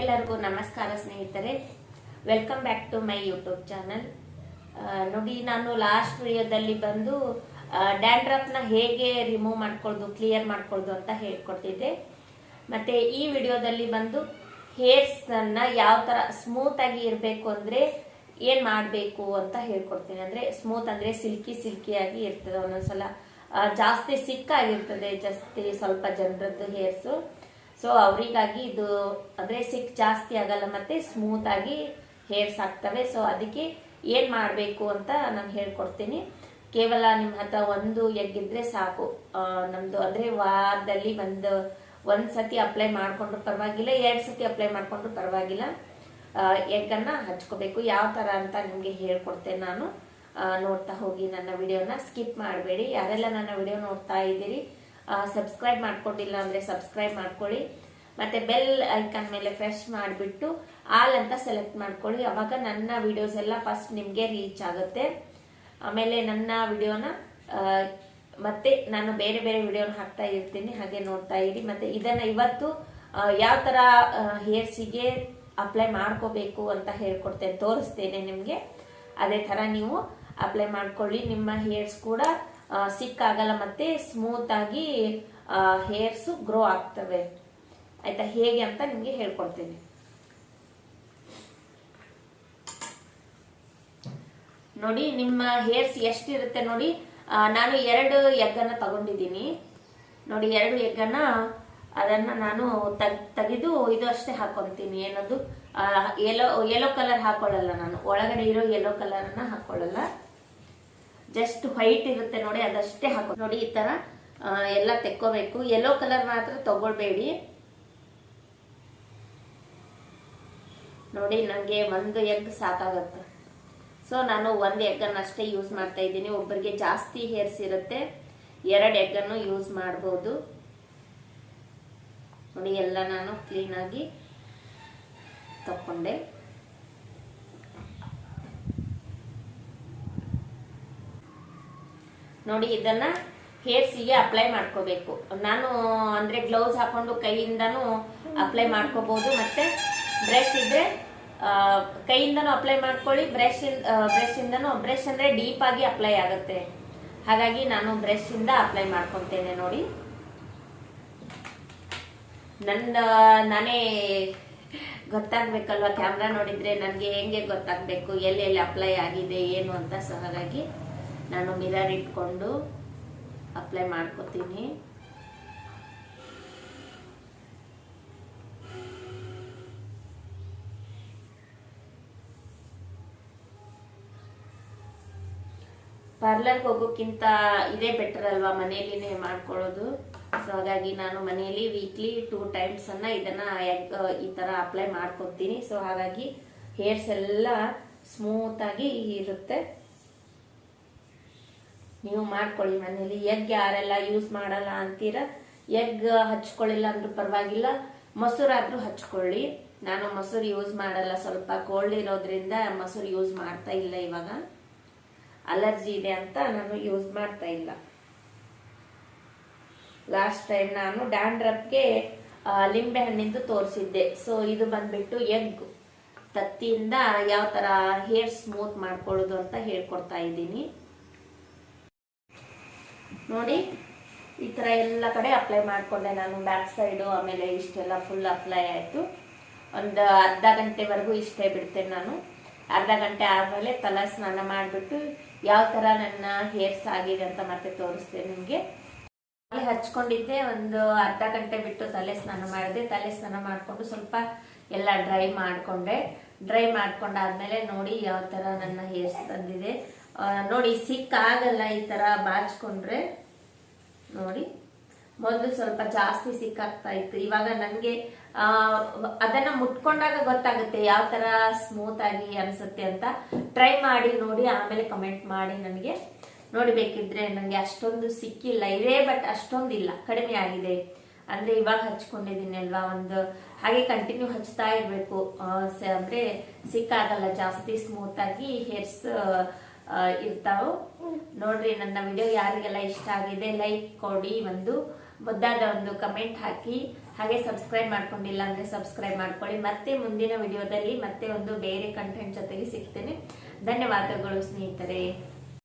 ಎಲ್ಲರಿಗೂ ನಮಸ್ಕಾರ ಸ್ನೇಹಿತರೆ. Welcome back to my YouTube channel ನೋಡಿ, ನಾನು ಲಾಸ್ಟ್ ವಿಡಿಯೋದಲ್ಲಿ ಬಂದು ಡ್ಯಾಂಡ್ರಫ್ನ ಹೇಗೆ ರಿಮೂವ್ ಮಾಡ್ಕೊಳ್ದು ಕ್ಲಿಯರ್ ಮಾಡ್ಕೊಳ್ದು ಅಂತ ಹೇಳ್ಕೊಟ್ಟಿದ್ದೆ ಮತ್ತೆ ಈ ವಿಡಿಯೋದಲ್ಲಿ ಬಂದು ಹೇರ್ಸ್ನ ಯಾವ ಥರ ಸ್ಮೂತ್ ಆಗಿ ಇರಬೇಕು ಅಂದರೆ ಏನು ಮಾಡಬೇಕು ಅಂತ ಹೇಳ್ಕೊಡ್ತೀನಿ. ಅಂದರೆ ಸ್ಮೂತ್ ಅಂದರೆ ಸಿಲ್ಕಿ ಸಿಲ್ಕಿಯಾಗಿ ಇರ್ತದೆ ಒಂದೊಂದ್ಸಲ. ಸಲ ಜಾಸ್ತಿ ಸಿಕ್ಕಾಗಿರ್ತದೆ, ಜಾಸ್ತಿ ಸ್ವಲ್ಪ ಜನರದ್ದು ಹೇರ್ಸು ಸೊ ಅವರಿಗಾಗಿ ಇದು ಅಂದರೆ ಸಿಕ್ ಜಾಸ್ತಿ ಆಗಲ್ಲ, ಮತ್ತು ಸ್ಮೂತಾಗಿ ಹೇರ್ಸ್ ಆಗ್ತವೆ. ಸೊ ಅದಕ್ಕೆ ಏನು ಮಾಡಬೇಕು ಅಂತ ನಾನು ಹೇಳ್ಕೊಡ್ತೀನಿ. ಕೇವಲ ನಿಮ್ಮ ಹತ್ರ ಒಂದು ಎಗ್ ಇದ್ರೆ ಸಾಕು. ನಮ್ಮದು ಅಂದರೆ ವಾರದಲ್ಲಿ ಒಂದು ಒಂದು ಸತಿ ಅಪ್ಲೈ ಮಾಡ್ಕೊಂಡ್ರು ಪರವಾಗಿಲ್ಲ, ಎರಡು ಸತಿ ಅಪ್ಲೈ ಮಾಡ್ಕೊಂಡ್ರು ಪರವಾಗಿಲ್ಲ. ಎಗ್ಗನ್ನು ಹಚ್ಕೋಬೇಕು. ಯಾವ ಥರ ಅಂತ ನಿಮಗೆ ಹೇಳ್ಕೊಡ್ತೇನೆ ನಾನು. ನೋಡ್ತಾ ಹೋಗಿ ನನ್ನ ವಿಡಿಯೋನ ಸ್ಕಿಪ್ ಮಾಡಬೇಡಿ. ಯಾರೆಲ್ಲ ನನ್ನ ವಿಡಿಯೋ ನೋಡ್ತಾ ಇದ್ದೀರಿ ಸಬ್ಸ್ಕ್ರೈಬ್ ಮಾಡ್ಕೊಂಡಿಲ್ಲ ಅಂದರೆ ಸಬ್ಸ್ಕ್ರೈಬ್ ಮಾಡ್ಕೊಳ್ಳಿ. ಮತ್ತೆ ಬೆಲ್ ಐಕಾನ್ ಮೇಲೆ ಫ್ರೆಶ್ ಮಾಡಿಬಿಟ್ಟು ಆಲ್ ಅಂತ ಸೆಲೆಕ್ಟ್ ಮಾಡ್ಕೊಳ್ಳಿ. ಅವಾಗ ನನ್ನ ವಿಡಿಯೋಸ್ ಎಲ್ಲ ಫಸ್ಟ್ ನಿಮಗೆ ರೀಚ್ ಆಗುತ್ತೆ. ಆಮೇಲೆ ನನ್ನ ವಿಡಿಯೋನ ಮತ್ತೆ ನಾನು ಬೇರೆ ಬೇರೆ ವಿಡಿಯೋನ ಹಾಕ್ತಾ ಇರ್ತೀನಿ, ಹಾಗೆ ನೋಡ್ತಾ ಇರಿ. ಮತ್ತೆ ಇದನ್ನ ಇವತ್ತು ಯಾವ ತರ ಹೇರ್ಸಿಗೆ ಅಪ್ಲೈ ಮಾಡ್ಕೋಬೇಕು ಅಂತ ಹೇಳ್ಕೊಡ್ತೇನೆ, ತೋರಿಸ್ತೇನೆ ನಿಮಗೆ. ಅದೇ ತರ ನೀವು ಅಪ್ಲೈ ಮಾಡ್ಕೊಳ್ಳಿ. ನಿಮ್ಮ ಹೇರ್ಸ್ ಕೂಡ ಆ, ಸಿಕ್ಕಾಗಲ್ಲ ಮತ್ತೆ ಸ್ಮೂತ್ ಆಗಿ ಹೇರ್ಸ್ ಗ್ರೋ ಆಗ್ತವೆ. ಆಯ್ತಾ? ಹೇಗೆ ಅಂತ ನಿಮಗೆ ಹೇಳ್ಕೊಡ್ತೀನಿ. ನೋಡಿ ನಿಮ್ಮ ಹೇರ್ಸ್ ಎಷ್ಟಿರುತ್ತೆ ನೋಡಿ. ನಾನು ಎರಡು ಎಗ್ಗನ್ನ ತಗೊಂಡಿದ್ದೀನಿ. ನೋಡಿ ಎರಡು ಎಗ್ಗನ್ನ ಅದನ್ನ ನಾನು ತಗ್ ತೆಗೆದು ಇದು ಅಷ್ಟೇ ಹಾಕೊಂತೀನಿ ಏನದು? ಯೆಲ್ಲೋ ಯೆಲ್ಲೋ ಕಲರ್ ಹಾಕೊಳ್ಳಲ್ಲ ನಾನು. ಒಳಗಡೆ ಇರೋ ಯೆಲ್ಲೋ ಕಲರನ್ನ ಹಾಕೊಳ್ಳಲ್ಲ. ಜಸ್ಟ್ ವೈಟ್ ಇರುತ್ತೆ ನೋಡಿ, ಅದಷ್ಟೇ ಹಾಕೋ ನೋಡಿ, ಈ ತರ ಎಲ್ಲ ತೆಕ್ಕೋಬೇಕು. ಯೆಲ್ಲೋ ಕಲರ್ ಮಾತ್ರ ತಗೊಳ್ಬೇಡಿ. ನೋಡಿ ನನಗೆ ಒಂದು ಎಗ್ ಸಾಕಾಗತ್ತೆ. ಸೊ ನಾನು ಒಂದು ಎಗ್ಗನ್ನು ಅಷ್ಟೇ ಯೂಸ್ ಮಾಡ್ತಾ ಇದ್ದೀನಿ. ಒಬ್ಬರಿಗೆ ಜಾಸ್ತಿ ಹೇರ್ಸ್ ಇರುತ್ತೆ. ಎರಡು ಎಗ್ಗನ್ನು ಯೂಸ್ ಮಾಡ್ಬೋದು. ನೋಡಿ, ಎಲ್ಲ ನಾನು ಕ್ಲೀನಾಗಿ ತಕ್ಕೊಂಡೆ. ನೋಡಿ, ಇದನ್ನ ಹೇರ್ಸಿಗೆ ಅಪ್ಲೈ ಮಾಡ್ಕೋಬೇಕು. ನಾನು ಅಂದ್ರೆ ಗ್ಲೌಸ್ ಹಾಕೊಂಡು ಕೈಯಿಂದನೂ ಅಪ್ಲೈ ಮಾಡ್ಕೋಬಹುದು ಮತ್ತೆ ಬ್ರಷ್ ಇದ್ರೆ ಕೈಯಿಂದನೂ ಅಪ್ಲೈ ಮಾಡ್ಕೊಳ್ಳಿ ಬ್ರಷ್ ಇಂದನೂ ಬ್ರಷ್ ಅಂದ್ರೆ ಡೀಪ್ ಆಗಿ ಅಪ್ಲೈ ಆಗುತ್ತೆ. ಹಾಗಾಗಿ ನಾನು ಬ್ರಷ್ ಇಂದ ಅಪ್ಲೈ ಮಾಡ್ಕೊತೇನೆ ನೋಡಿ. ನನ್ನ, ನಾನೇ ಗೊತ್ತಾಗ್ಬೇಕಲ್ವಾ? ಕ್ಯಾಮ್ರಾ ನೋಡಿದ್ರೆ ನನಗೆ ಹೆಂಗೆ ಗೊತ್ತಾಗಬೇಕು? ಎಲ್ಲೆಲ್ಲಿ ಅಪ್ಲೈ ಆಗಿದೆ, ಏನು ಅಂತ, ಸೊ ಹಾಗಾಗಿ ನಾನು ಮಿರರ್ ಇಟ್ಕೊಂಡು ಅಪ್ಲೈ ಮಾಡ್ಕೋತೀನಿ. ಪಾರ್ಲರ್ಗೆ ಹೋಗೋಕ್ಕಿಂತ ಇದೇ ಬೆಟರ್ ಅಲ್ವಾ ಮನೆಯಲ್ಲಿನೇ ಮಾಡ್ಕೊಳ್ಳೋದು. ಸೊ ಹಾಗಾಗಿ ನಾನು ಮನೆಯಲ್ಲಿ ವೀಕ್ಲಿ ಟೂ ಟೈಮ್ಸ್ ಅನ್ನ ಇದನ್ನ, ಈ ತರ ಅಪ್ಲೈ ಮಾಡ್ಕೊತೀನಿ. ಸೊ ಹಾಗಾಗಿ ಹೇರ್ಸ್ ಎಲ್ಲ ಸ್ಮೂತ್ ಆಗಿ ಇರುತ್ತೆ. ನೀವು ಮಾಡ್ಕೊಳ್ಳಿ ಮನೇಲಿ. ಎಗ್ ಯಾರೆಲ್ಲ ಯೂಸ್ ಮಾಡಲ್ಲ ಅಂತೀರ, ಎಗ್ ಹಚ್ಕೊಳ್ಳಿಲ್ಲ ಅಂದ್ರೂ ಪರವಾಗಿಲ್ಲ. ಮೊಸರಾದ್ರೂ ಹಚ್ಕೊಳ್ಳಿ. ನಾನು ಮೊಸರು ಯೂಸ್ ಮಾಡಲ್ಲ, ಸ್ವಲ್ಪ ಕೋಲ್ಡ್ ಇರೋದ್ರಿಂದ ಮೊಸರು ಯೂಸ್ ಮಾಡ್ತಾ ಇಲ್ಲ ಇವಾಗ. ಅಲರ್ಜಿ ಇದೆ ಅಂತ ನಾನು ಯೂಸ್ ಮಾಡ್ತಾ ಇಲ್ಲ. ಲಾಸ್ಟ್ ಟೈಮ್ ನಾನು ಡ್ಯಾಂಡ್ರಪ್ಗೆ ಲಿಂಬೆ ಹಣ್ಣಿಂದು ತೋರಿಸಿದ್ದೆ. ಸೊ ಇದು ಬಂದ್ಬಿಟ್ಟು ಎಗ್. ತತ್ತಿಯಿಂದ ಯಾವ ತರ ಹೇರ್ ಸ್ಮೂತ್ ಮಾಡ್ಕೊಳ್ಳೋದು ಅಂತ ಹೇಳ್ಕೊಡ್ತಾ ಇದ್ದೀನಿ. ನೋಡಿ, ಈ ಥರ ಎಲ್ಲ ಕಡೆ ಅಪ್ಲೈ ಮಾಡ್ಕೊಂಡೆ ನಾನು ಬ್ಯಾಕ್ ಸೈಡು ಆಮೇಲೆ ಇಷ್ಟೆಲ್ಲ ಫುಲ್ ಅಪ್ಲೈ ಆಯ್ತು. ಒಂದು ಅರ್ಧ ಗಂಟೆವರೆಗೂ ಇಷ್ಟೇ ಬಿಡ್ತೇನೆ ನಾನು. ಅರ್ಧ ಗಂಟೆ ಆದಮೇಲೆ ತಲೆ ಸ್ನಾನ ಮಾಡಿಬಿಟ್ಟು ಯಾವ ಥರ ನನ್ನ ಹೇರ್ಸ್ ಆಗಿದೆ ಅಂತ ಮತ್ತೆ ತೋರಿಸ್ತೇನೆ ನಿಮಗೆ. ಹಚ್ಕೊಂಡಿದ್ದೆ, ಒಂದು ಅರ್ಧ ಗಂಟೆ ಬಿಟ್ಟು ತಲೆ ಸ್ನಾನ ಮಾಡಿದೆ. ತಲೆ ಸ್ನಾನ ಮಾಡಿಕೊಂಡು ಸ್ವಲ್ಪ ಎಲ್ಲ ಡ್ರೈ ಮಾಡಿಕೊಂಡೆ. ಡ್ರೈ ಮಾಡ್ಕೊಂಡಾದ್ಮೇಲೆ ನೋಡಿ ಯಾವ ಥರ ನನ್ನ ಹೇರ್ಸ್ ಬಂದಿದೆ. ನೋಡಿ ಸಿಕ್ಕಾಗಲ್ಲ ಈ ತರ ಬಾಚ್ಕೊಂಡ್ರೆ. ನೋಡಿ, ಮೊದಲು ಸ್ವಲ್ಪ ಜಾಸ್ತಿ ಸಿಕ್ಕಾಗ್ತಾ ಇತ್ತು. ಇವಾಗ ನನಗೆ ಅದನ್ನ ಮುಟ್ಕೊಂಡಾಗ ಗೊತ್ತಾಗುತ್ತೆ ಯಾವ ತರ ಸ್ಮೂತ್ ಆಗಿ ಅನ್ಸುತ್ತೆ ಅಂತ. ಟ್ರೈ ಮಾಡಿ ನೋಡಿ, ಆಮೇಲೆ ಕಮೆಂಟ್ ಮಾಡಿ ನನಗೆ. ನೋಡಿ ಬೇಕಿದ್ರೆ ನನಗೆ ಅಷ್ಟೊಂದು ಸಿಕ್ಕಿಲ್ಲ. ಇದೆ ಬಟ್ ಅಷ್ಟೊಂದು ಇಲ್ಲ ಕಡಿಮೆ ಆಗಿದೆ. ಅಂದ್ರೆ ಇವಾಗ ಹಚ್ಕೊಂಡಿದ್ದೀನಿ ಅಲ್ವಾ ಒಂದು, ಹಾಗೆ ಕಂಟಿನ್ಯೂ ಹಚ್ತಾ ಇರಬೇಕು. ಅಂದ್ರೆ ಸಿಕ್ಕಾಗಲ್ಲ ಜಾಸ್ತಿ ಸ್ಮೂತ್ ಆಗಿ. ಹೇರ್ಸ್ ಇರ್ತಾವ. ನೋಡ್ರಿ, ನನ್ನ ವಿಡಿಯೋ ಯಾರಿಗೆಲ್ಲ ಇಷ್ಟ ಆಗಿದೆ ಲೈಕ್ ಕೊಡಿ ಒಂದು, ಮುದ್ದಾದ ಒಂದು ಕಮೆಂಟ್ ಹಾಕಿ. ಹಾಗೆ ಸಬ್ಸ್ಕ್ರೈಬ್ ಮಾಡ್ಕೊಂಡಿಲ್ಲ ಅಂದ್ರೆ ಸಬ್ಸ್ಕ್ರೈಬ್ ಮಾಡ್ಕೊಳ್ಳಿ. ಮತ್ತೆ ಮುಂದಿನ ವಿಡಿಯೋದಲ್ಲಿ ಮತ್ತೆ ಒಂದು ಬೇರೆ ಕಂಟೆಂಟ್ ಜೊತೆಗೆ ಸಿಗ್ತೇನೆ. ಧನ್ಯವಾದಗಳು ಸ್ನೇಹಿತರೆ.